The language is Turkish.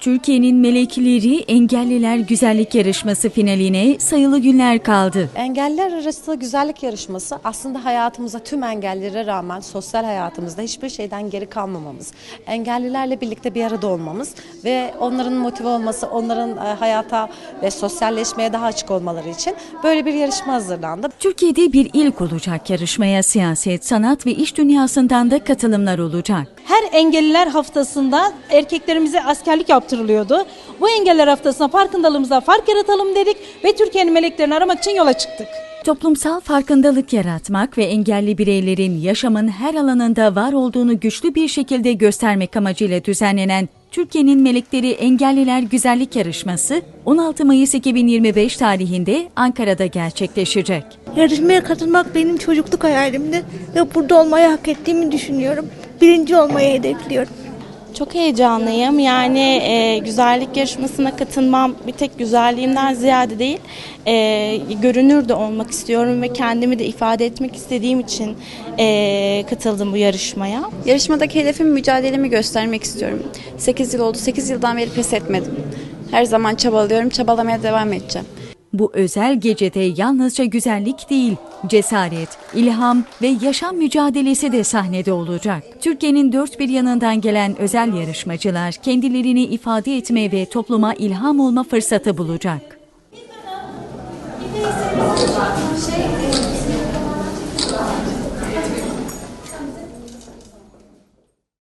Türkiye'nin melekleri engelliler güzellik yarışması finaline sayılı günler kaldı. Engelliler arası güzellik yarışması aslında hayatımıza tüm engellilere rağmen sosyal hayatımızda hiçbir şeyden geri kalmamamız, engellilerle birlikte bir arada olmamız ve onların motive olması, onların e, hayata ve sosyalleşmeye daha açık olmaları için böyle bir yarışma hazırlandı. Türkiye'de bir ilk olacak yarışmaya siyaset, sanat ve iş dünyasından da katılımlar olacak. Engelliler haftasında erkeklerimize askerlik yaptırılıyordu. Bu engeller haftasına farkındalığımıza fark yaratalım dedik ve Türkiye'nin meleklerini aramak için yola çıktık. Toplumsal farkındalık yaratmak ve engelli bireylerin yaşamın her alanında var olduğunu güçlü bir şekilde göstermek amacıyla düzenlenen Türkiye'nin Melekleri Engelliler Güzellik Yarışması 16 Mayıs 2025 tarihinde Ankara'da gerçekleşecek. Yarışmaya katılmak benim çocukluk hayalimdi ve burada olmayı hak ettiğimi düşünüyorum. Birinci olmayı hedefliyorum. Çok heyecanlıyım. Yani e, güzellik yarışmasına katılmam bir tek güzelliğimden ziyade değil, e, görünür de olmak istiyorum ve kendimi de ifade etmek istediğim için e, katıldım bu yarışmaya. Yarışmadaki hedefim mücadelemi göstermek istiyorum. 8 yıl oldu. 8 yıldan beri pes etmedim. Her zaman çabalıyorum. Çabalamaya devam edeceğim. Bu özel gecede yalnızca güzellik değil, cesaret, ilham ve yaşam mücadelesi de sahnede olacak. Türkiye'nin dört bir yanından gelen özel yarışmacılar kendilerini ifade etme ve topluma ilham olma fırsatı bulacak.